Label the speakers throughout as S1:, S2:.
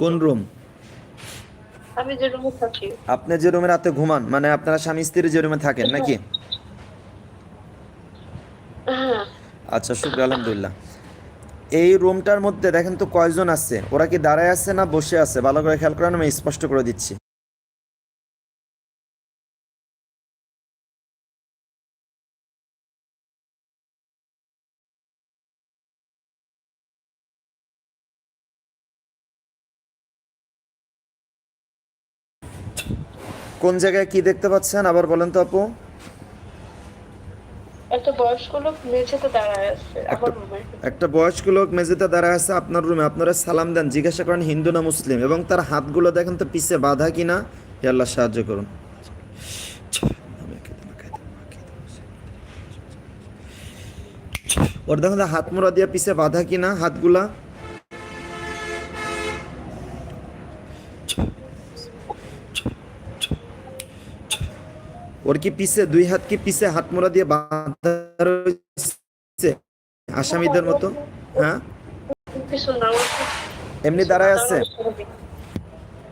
S1: কোন রুম
S2: আমি যে রুমে থাকি।
S1: আপনি যে রুমে রাতে ঘুমান মানে আপনারা স্বামী স্ত্রী যে রুমে থাকেন নাকি?
S2: হ্যাঁ।
S1: আচ্ছা শুক্র আলহামদুলিল্লাহ। এই রুমটার মধ্যে দেখেন তো কয়জন আছে? ওরা কি দাঁড়ায় আছে না বসে আছে? ভালো করে খেয়াল করেন আমি স্পষ্ট করে দিচ্ছি। কোন জায়গায় কি দেখতে পাচ্ছেন? আবার বলেন তো আপু।
S2: একটা বয়স্ক লোক মেঝেতে দাঁড়ায় আছে
S1: একটা বয়স্ক লোক মেঝেতে দাঁড়ায় আছে আপনার রুমে। আপনারা সালাম দেন জিজ্ঞাসা করেন হিন্দু না মুসলিম? এবং তার হাতগুলো দেখেন তো পিছে বাঁধা কিনা? হে আল্লাহ সাহায্য করুন। ওর দেখুন হাত মোড়া দিয়ে পিছে বাঁধা কিনা হাতগুলা? ওর কি পিছে দুই হাত কি পিছে হাত মোড়া দিয়ে বাঁধা রয়েছে আসামিদের মতো? হ্যাঁ? এমনি দাঁড়ায় আছে?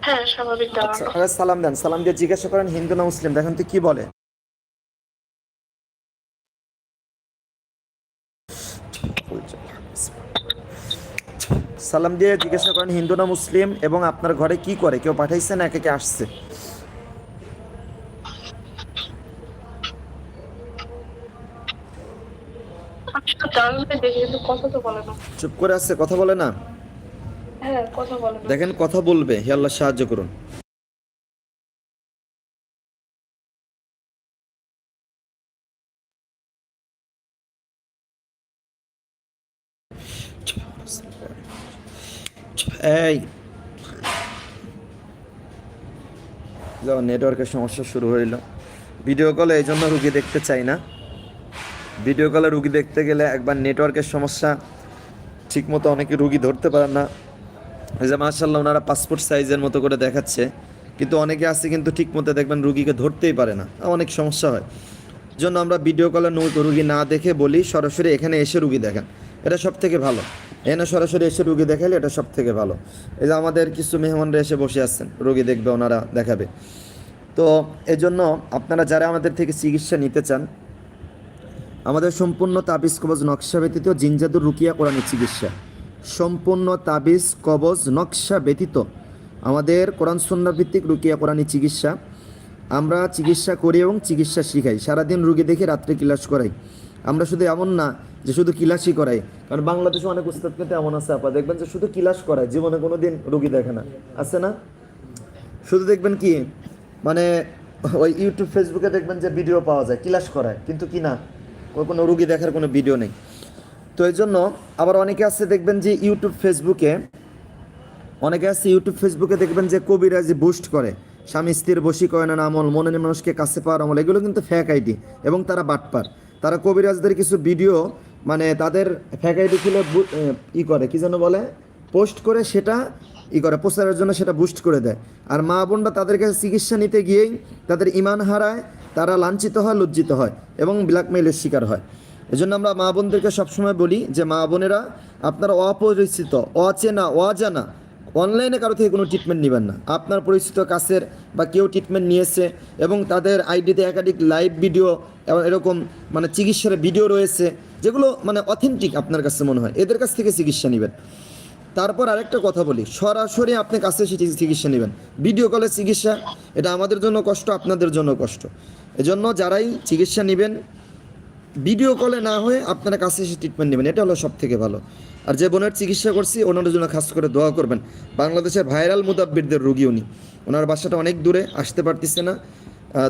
S2: হ্যাঁ
S1: আচ্ছা সালাম দেন। সালাম দিয়ে জিজ্ঞাসা করেন হিন্দু না মুসলিম? দেখেন তো কি বলে। সালাম দিয়ে জিজ্ঞাসা করেন হিন্দু না মুসলিম? এবং আপনার ঘরে কি করে? কেউ পাঠাইছে না? একে কে আসছে
S2: আমি তো দাঁড়ালে দেখি কিন্তু কথা তো বলে না
S1: চুপ করে আসছে কথা বলে না?
S2: হ্যাঁ কথা বলে না।
S1: দেখেন কথা বলবে হে আল্লাহ সাহায্য করুন। এই। নেটওয়ার্কের সমস্যা শুরু হইল। ভিডিও কলে এই জন্য রুগী দেখতে চাই না। ভিডিও কলে রুগী দেখতে গেলে একবার নেটওয়ার্কের সমস্যা ঠিকমতো অনেকে রুগী ধরতে পারেন না। এই যে মার্শাল্লাহ ওনারা পাসপোর্ট সাইজের মতো করে দেখাচ্ছে। কিন্তু অনেকে আছে কিন্তু ঠিক মতো দেখবেন রুগীকে ধরতেই পারে না। অনেক সমস্যা হয়। জন্য আমরা ভিডিও কলে নৌকো রুগী না দেখে বলি, সরাসরি এখানে এসে রুগী দেখেন। এটা সব থেকে ভালো। এখানে সরাসরি এসে রুগী দেখালে এটা সব থেকে ভালো। এই যে আমাদের কিছু মেহমানরা এসে বসে আছেন, রুগী দেখবে, ওনারা দেখাবে। তো এজন্য আপনারা যারা আমাদের থেকে চিকিৎসা নিতে চান আমাদের সম্পূর্ণ তাবিজ, কবজ, নকশা ব্যতীত জিনজাদুর রুকিয়া কোরআনী চিকিৎসা। সম্পূর্ণ তাবিজ, কবজ, নকশা ব্যতীত আমাদের কোরআন সন্না ভিত্তিক রুকিয়া কোরআনী চিকিৎসা। আমরা চিকিৎসা করি এবং চিকিৎসা শিখাই। সারাদিন রুগী দেখে রাত্রে ক্লাস করাই। আমরা শুধু এমন না যে শুধু ক্লাসই করাই। কারণ বাংলাদেশে অনেক উস্তাদ কিন্তু এমন আছে, আপা। দেখবেন যে শুধু ক্লাস করায়, জীবনে কোনো দিন রুগী দেখে না। আছে না? শুধু দেখবেন কি? মানে ওই ইউটিউব, ফেসবুকে দেখবেন যে ভিডিও পাওয়া যায়, ক্লাস করায়। কিন্তু কি না? ওই কোনো রুগী দেখার কোনো ভিডিও নেই। তো এই জন্য আবার অনেকে আছে দেখবেন যে ইউটিউব ফেসবুকে অনেকে আছে ইউটিউব ফেসবুকে দেখবেন যে কবিরাজি বুস্ট করে। স্বামী স্ত্রীর বশীকরণের আমল, মনের মানুষকে কাছে পাওয়ার আমল, এগুলো কিন্তু ফ্যাক আইডি এবং তারা বাটপার। তারা কবিরাজদের কিছু ভিডিও মানে তাদের ফ্যাক আইডি খুলে ই করে, কি যেন বলে? পোস্ট করে সেটা ই করে, প্রচারের জন্য সেটা বুস্ট করে দেয়। আর মা বোনরা তাদের কাছে চিকিৎসা নিতে গিয়েই তাদের ইমান হারায় তারা লাঞ্ছিত হয়, লজ্জিত হয় এবং ব্ল্যাকমেইলের শিকার হয়। এজন্য আমরা মা বোনদেরকে সবসময় বলি যে, মা বোনেরা আপনারা অপরিচিত, অচেনা, অজানা, অনলাইনে কারও থেকে কোনো ট্রিটমেন্ট নেবেন না। আপনার পরিচিত কাছের বা কেউ ট্রিটমেন্ট নিয়েছে এবং তাদের আইডিতে একাধিক লাইভ ভিডিও এবং এরকম মানে চিকিৎসার ভিডিও রয়েছে, যেগুলো মানে অথেন্টিক আপনার কাছে মনে হয়, এদের কাছ থেকে চিকিৎসা নেবেন। তারপর আরেকটা কথা বলি, সরাসরি আপনি কাছে এসে চিকিৎসা নেবেন। ভিডিও কলের চিকিৎসা, এটা আমাদের জন্য কষ্ট, আপনাদের জন্য কষ্ট। এজন্য যারাই চিকিৎসা নেবেন ভিডিও কলে না হয়ে আপনারা কাছে এসে ট্রিটমেন্ট নেবেন, এটা হলো সব থেকে ভালো। আর যে বোনের চিকিৎসা করছি, ওনার জন্য খাস করে দোয়া করবেন। বাংলাদেশের ভাইরাল মুদাব্বিরদের রোগী উনি। ওনার বাসাটা অনেক দূরে, আসতে পারতেছে না।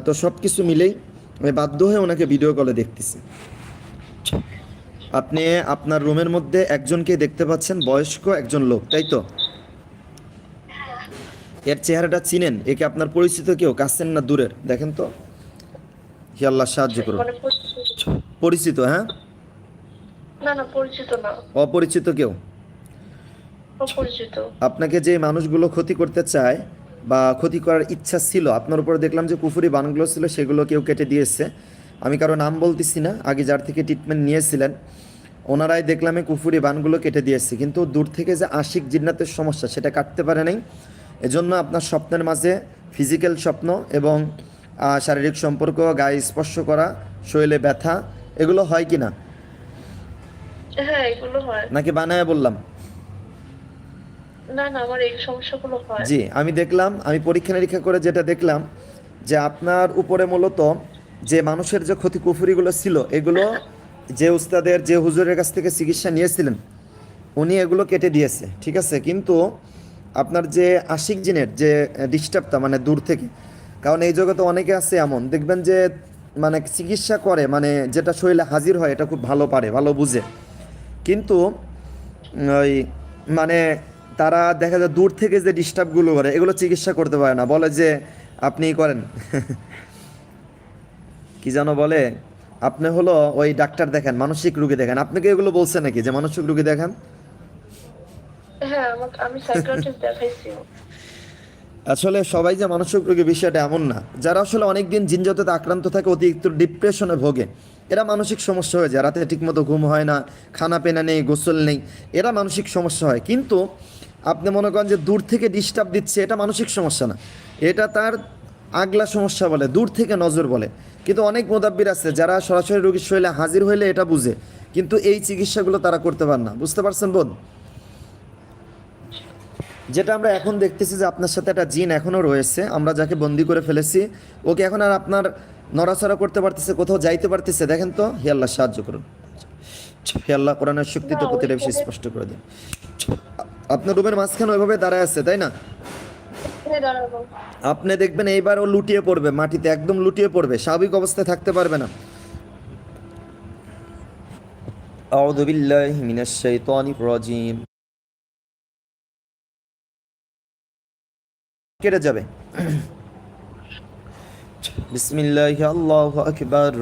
S1: তো সব কিছু মিলেই আমি বাধ্য হয়ে ওনাকে ভিডিও কলে দেখতেছি। আপনি আপনার রুমের মধ্যে একজনকে দেখতে পাচ্ছেন, বয়স্ক একজন লোক, তাই তো? এর চেহারাটা চিনেন, একে আপনার পরিচিত কেউ, কাছেন না দূরের, দেখেন তো? হি আল্লাহ সাহায্য করুন।
S2: মানে পরিচিত।
S1: হ্যাঁ? অপরিচিত কেউ? আপনাকে যে মানুষগুলো ক্ষতি করতে চায় বা ক্ষতি করার ইচ্ছা ছিল আপনার উপরে দেখলাম যে কুফুরি বানগুলো ছিল সেগুলো কেউ কেটে দিয়েছে। আমি কারও নাম বলতেছি না আগে যার থেকে ট্রিটমেন্ট নিয়েছিলেন ওনারাই দেখলাম কুফুরি বানগুলো কেটে দিয়েছে। কিন্তু দূর থেকে যে আশিক জিন্নাতের সমস্যা সেটা কাটতে পারে নাই। এজন্য আপনার স্বপ্নের মাঝে ফিজিক্যাল স্বপ্ন এবং শারীরিক সম্পর্ক গায়ে স্পর্শ করা শরীরে ব্যথা এগুলো হয় কি না?
S2: হ্যাঁ
S1: নাকি বানায় বললাম? জি আমি দেখলাম আমি পরীক্ষা নিরীক্ষা করে যেটা দেখলাম যে আপনার উপরে মূলত যে মানুষের যে ক্ষতি কুফুরিগুলো ছিল এগুলো যে উস্তাদের যে হুজুরের কাছ থেকে চিকিৎসা নিয়েছিলেন উনি এগুলো কেটে দিয়েছে ঠিক আছে? কিন্তু আপনার যে আশিক জিনের যে ডিস্টার্বটা মানে দূর থেকে কারণ এই জগতে অনেকে আছে এমন। দেখবেন যে মানে চিকিৎসা করে মানে যেটা শরীরে হাজির হয়, এটা খুব ভালো পারে, ভালো বুঝে। কিন্তু, ওই মানে তারা দেখা যায় দূর থেকে যে ডিস্টার্বগুলো করে, এগুলো চিকিৎসা করতে পারে না। বলে যে আপনি করেন। কি যেন বলে? আপনি হলো ওই ডাক্তার দেখেন, মানসিক রুগী দেখেন। আপনাকে এগুলো বলছে নাকি, যে মানসিক রুগী দেখেন?
S2: হ্যাঁ আমি সাইকিয়াট্রিস্ট দেখাইছি।
S1: আসলে সবাই যে মানসিক রোগী বিষয়টা এমন না। যারা আসলে অনেকদিন জিনজাতে আক্রান্ত থাকে, অতিরিক্ত ডিপ্রেশনে ভোগে, এরা মানসিক সমস্যা হয়ে যায়। রাতে ঠিকমতো ঘুম হয় না, খানা পেনা নেই, গোসল নেই, এরা মানসিক সমস্যা হয়। কিন্তু আপনি মনে করেন যে দূর থেকে ডিস্টার্ব দিচ্ছে, এটা মানসিক সমস্যা না। এটা তার আগলা সমস্যা বলে, দূর থেকে নজর বলে। কিন্তু অনেক মোদাব্বির আছে যারা সরাসরি রোগীর শরীরে হাজির হইলে এটা বুঝে, কিন্তু এই চিকিৎসাগুলো তারা করতে পারে না। বুঝতে পারছেন বোধ যেটা আমরা এখন দেখতেছি যে আপনার সাথে একটা জিন এখনও রয়েছে আমরা যাকে বন্দি করে ফেলেছি ওকে এখন আর আপনার নড়াচড়া করতে পারতেছে কোথাও যাইতে পারতেছে দেখেন তো হে আল্লাহ সাহায্য করুন। হে আল্লাহ কোরআনের শক্তিতে প্রতিটা
S2: বেশি
S1: স্পষ্ট করে দিন। আপনার রুমের মাঝখানে ওইভাবে দাঁড়ায় আছে তাই না? আপনি দেখবেন এইবার ও লুটিয়ে পড়বে মাটিতে একদম লুটিয়ে পড়বে স্বাভাবিক অবস্থায় থাকতে পারবে না। আউযু বিল্লাহি মিনাশ শাইতানির রাজিম। কেটে যাবে। বিসমিল্লাহ, আল্লাহ আকবার।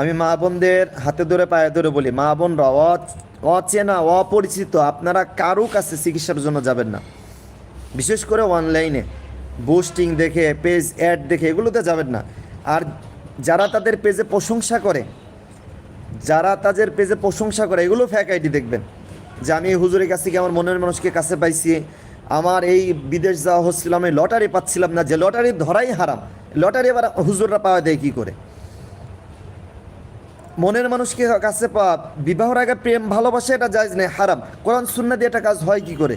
S1: আমি মা বোনদের হাতে ধরে, পায়ে ধরে বলি, মা বোনরা অচেনা, অপরিচিত, আপনারা কারও কাছে চিকিৎসার জন্য যাবেন না। বিশেষ করে অনলাইনে, বুস্টিং দেখে, পেজ অ্যাড দেখে, এগুলোতে যাবেন না। আর যারা তাদের পেজে প্রশংসা করে, যারা তাদের পেজে প্রশংসা করে, এগুলো ফ্যাক আইডি দেখবেন। যে আমি হুজুরের কাছ থেকে আমার মনের মানুষকে কাছে পাইছি আমার এই বিদেশ যাওয়া হচ্ছিল আমি লটারি পাচ্ছিলাম না, যে লটারি ধরাই হারাম। লটারি এবার হুজুররা পাওয়া দেয় কী করে? মনের মানুষকে কাছে পাওয়া বিবাহর আগে প্রেম, ভালোবাসা এটা যায় না হারাম। কোরআন সুন্না দিয়ে এটা কাজ হয় কি করে?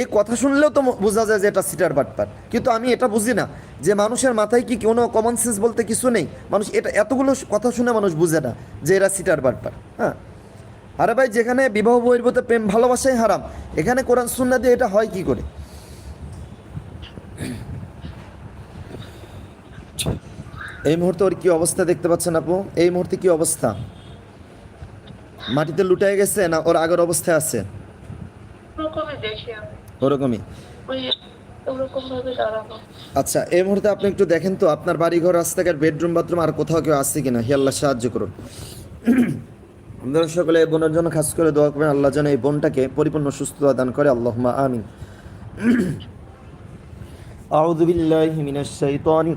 S1: এই কথা শুনলেও তো বোঝা যায় যে এটা সিটার বাটপার। কিন্তু আমি এটা বুঝি না, যে মানুষের মাথায় কি কোনো কমন সেন্স বলতে কিছু নেই? মানুষ এটা এতগুলো কথা শুনে মানুষ বুঝে না যে এরা সিটার বাটপার হ্যাঁ? আরে ভাই যেখানে বিবাহ বহির্ভূত প্রেম ভালোবাসাই হারাম। এখানে কোরআন সুন্না দিয়ে এটা হয় কি করে? এই মুহূর্তে ওর কি অবস্থা দেখতে পাচ্ছেন আপু? এই মুহূর্তে কি অবস্থা? মাটিতে লুটায় গেছে না ওর আগের অবস্থায় আছে?
S2: ওরকমই
S1: আচ্ছা এই মুহূর্তে আপনি একটু দেখেন তো আপনার বাড়িঘর রাস্তাঘাট বেডরুম বাথরুম আর কোথাও কেউ আছে কিনা? হে আল্লাহ সাহায্য করুন। আপনারা সকলে বোনের জন্য খাস করে দোয়া করবেন। আল্লাহ যেন এই বোনটাকে পরিপূর্ণ সুস্থতা দান করে। আল্লাহ আমিন। আউযু বিল্লাহি মিনাশ শাইতানির